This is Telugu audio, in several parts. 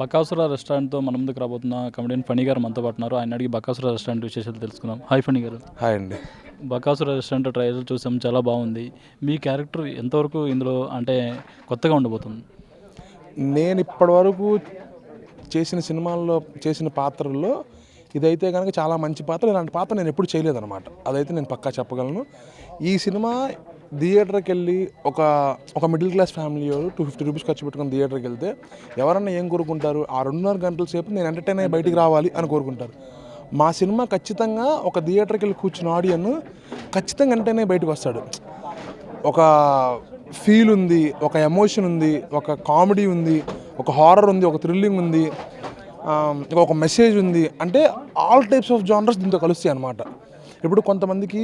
బకాసుర రెస్టారెంట్తో మన ముందుకు రాబోతున్న కమెడియన్ ఫణి గారు మనతో పాటు ఉన్నారు. ఆయన అడిగి బకాసుర రెస్టారెంట్ విశేషాలు తెలుసుకుందాం. హాయ్ ఫణి గారు. హాయ్ అండి. బకాసుర రెస్టారెంట్ ట్రయల్ చూసాం చాలా బాగుంది. మీ క్యారెక్టర్ ఎంతవరకు ఇందులో అంటే కొత్తగా ఉండబోతుంది? నేను ఇప్పటివరకు చేసిన సినిమాల్లో చేసిన పాత్రల్లో ఇదైతే కనుక చాలా మంచి పాత్ర. ఇలాంటి పాత్ర నేను ఎప్పుడు చేయలేదన్నమాట. అదైతే నేను పక్కా చెప్పగలను. ఈ సినిమా థియేటర్కి వెళ్ళి ఒక ఒక middle class family two fifty rupees ఖర్చు పెట్టుకుని థియేటర్కి వెళ్తే ఎవరన్నా ఏం కోరుకుంటారు? ఆ రెండున్నర గంటల సేపు నేను ఎంటర్టైన్ అయ్యి బయటికి రావాలి అని కోరుకుంటారు. మా సినిమా ఖచ్చితంగా ఒక థియేటర్కి వెళ్ళి కూర్చున్న ఆడియన్ ఖచ్చితంగా ఎంటర్టైన్ అయ్యి బయటకు వస్తాడు. ఒక ఫీల్ ఉంది ఒక ఎమోషన్ ఉంది ఒక కామెడీ ఉంది ఒక హారర్ ఉంది ఒక థ్రిల్లింగ్ ఉంది ఒక మెసేజ్ ఉంది. అంటే ఆల్ టైప్స్ ఆఫ్ జానర్స్ దీంతో కలుస్తాయి అనమాట ఇప్పుడు కొంతమందికి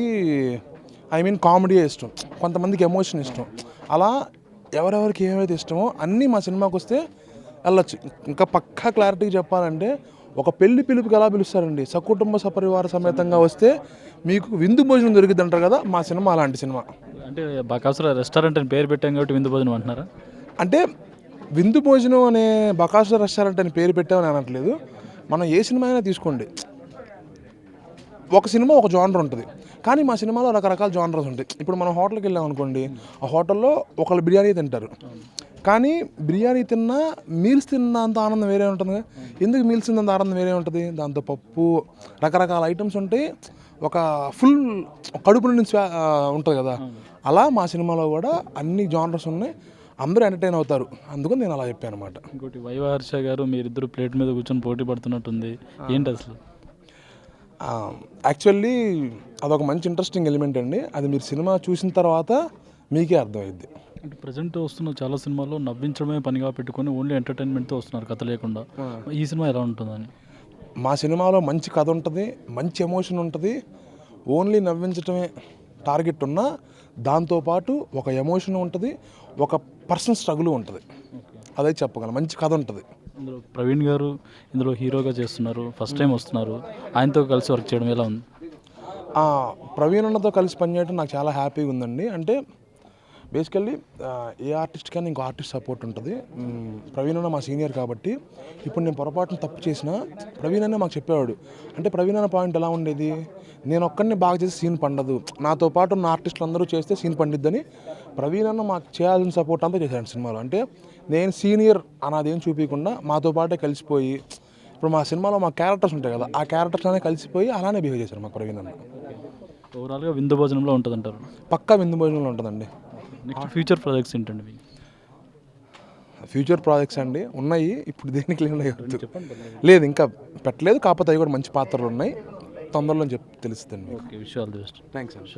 ఐ మీన్ కామెడీ ఇష్టం. కొంతమందికి ఎమోషన్ ఇష్టం. అలా ఎవరెవరికి ఏమైతే ఇష్టమో అన్నీ మా సినిమాకి వస్తే వెళ్ళొచ్చు. ఇంకా పక్కా క్లారిటీ చెప్పాలంటే ఒక పెళ్ళి పిలుపుకి ఎలా పిలుస్తారండి? సకుటుంబ సపరివార సమేతంగా వస్తే మీకు విందు భోజనం దొరికింది అంటారు కదా మా సినిమా అలాంటి సినిమా. అంటే బకాసుర రెస్టారెంట్ అని పేరు పెట్టాం కాబట్టి విందు భోజనం అంటున్నారా? అంటే విందు భోజనం అనే బకాసు రెస్టారెంట్ అని పేరు పెట్టామని అనట్లేదు. మనం ఏ సినిమా అయినా తీసుకోండి. ఒక సినిమా ఒక జానర్ ఉంటుంది. కానీ మా సినిమాలో రకరకాల జానర్స్ ఉంటాయి. ఇప్పుడు మనం హోటల్కి వెళ్ళాం అనుకోండి ఆ హోటల్లో ఒకళ్ళు బిర్యానీ తింటారు. కానీ బిర్యానీ తిన్నా మీల్స్ తిన్నంత ఆనందం వేరే ఉంటుంది కదా. ఎందుకు మీల్స్ తిన్నంత ఆనందం వేరే ఉంటుంది? దాంతో పప్పు రకరకాల ఐటమ్స్ ఉంటాయి ఒక ఫుల్ కడుపు నిండి ఉంటుంది కదా. అలా మా సినిమాలో కూడా అన్ని జానర్స్ ఉన్నాయి. అందరూ ఎంటర్టైన్ అవుతారు. అందుకని నేను అలా చెప్పాను అనమాట ఇంకోటి వైవహర్ష గారు మీరిద్దరు ప్లేట్ మీద కూర్చొని పోటీ పడుతున్నట్టుంది. ఏంటి అసలు? యాక్చువల్లీ అదొక మంచి ఇంట్రెస్టింగ్ ఎలిమెంట్ అండి. అది మీరు సినిమా చూసిన తర్వాత మీకే అర్థమైద్ది. అంటే ప్రజెంట్ వస్తున్న చాలా సినిమాల్లో నవ్వించడమే పనిగా పెట్టుకొని ఓన్లీ ఎంటర్టైన్మెంట్తో వస్తున్నారు కథ లేకుండా. ఈ సినిమా ఎలా ఉంటుందని? మా సినిమాలో మంచి కథ ఉంటుంది మంచి ఎమోషన్ ఉంటుంది. ఓన్లీ నవ్వించడమే టార్గెట్ ఉన్నా దాంతోపాటు ఒక ఎమోషన్ ఉంటుంది ఒక పర్సనల్ స్ట్రగుల్ ఉంటుంది. అదే చెప్పగలను మంచి కథ ఉంటుంది. ఇందులో ప్రవీణ్ గారు ఇందులో హీరోగా చేస్తున్నారు ఫస్ట్ టైం వస్తున్నారు. ఆయనతో కలిసి వర్క్ చేయడం ఎలా ఉంది? ప్రవీణ్ అన్నతో కలిసి పనిచేయడం నాకు చాలా హ్యాపీగా ఉందండి. అంటే బేసికల్లీ ఏ ఆర్టిస్ట్ కానీ ఇంకో ఆర్టిస్ట్ సపోర్ట్ ఉంటుంది. ప్రవీణ్ అన్న మా సీనియర్ కాబట్టి ఇప్పుడు నేను పొరపాటున తప్పు చేసినా ప్రవీణ్ అన్న మాకు చెప్పేవాడు. అంటే ప్రవీణ్ అన్న పాయింట్ ఎలా ఉండేది? నేను ఒక్కడిని బాగా చేసి సీన్ పండదు. నాతో పాటు ఉన్న ఆర్టిస్టులు అందరూ చేస్తే సీన్ పండిద్దని ప్రవీణ్ అన్న మాకు చేయాల్సిన సపోర్ట్ అంతా చేశాడు సినిమాలో. అంటే నేను సీనియర్ అన్నదేం చూపించకుండా మాతో పాటే కలిసిపోయి ఇప్పుడు మా సినిమాలో మా క్యారెక్టర్స్ ఉంటాయి కదా ఆ క్యారెక్టర్స్ అనే కలిసిపోయి అలానే బిహేవ్ చేశారు మా ప్రవీణ్ అన్న. ఓవరాల్గా విందు భోజనంలో ఉంటుంది అంటారు పక్కా విందు భోజనంలో ఉంటుందండి. నెక్స్ట్ ఫ్యూచర్ ప్రాజెక్ట్స్ ఏంటండి ఫ్యూచర్ ప్రాజెక్ట్స్ అండి ఉన్నాయి ఇప్పుడు దేనికి లేదు లేదు ఇంకా పెట్టలేదు కాకపోతే అవి కూడా మంచి పాత్రలు ఉన్నాయి. తొందరలో చెప్ తెలుస్తుంది మీకు. థ్యాంక్స్ అండి.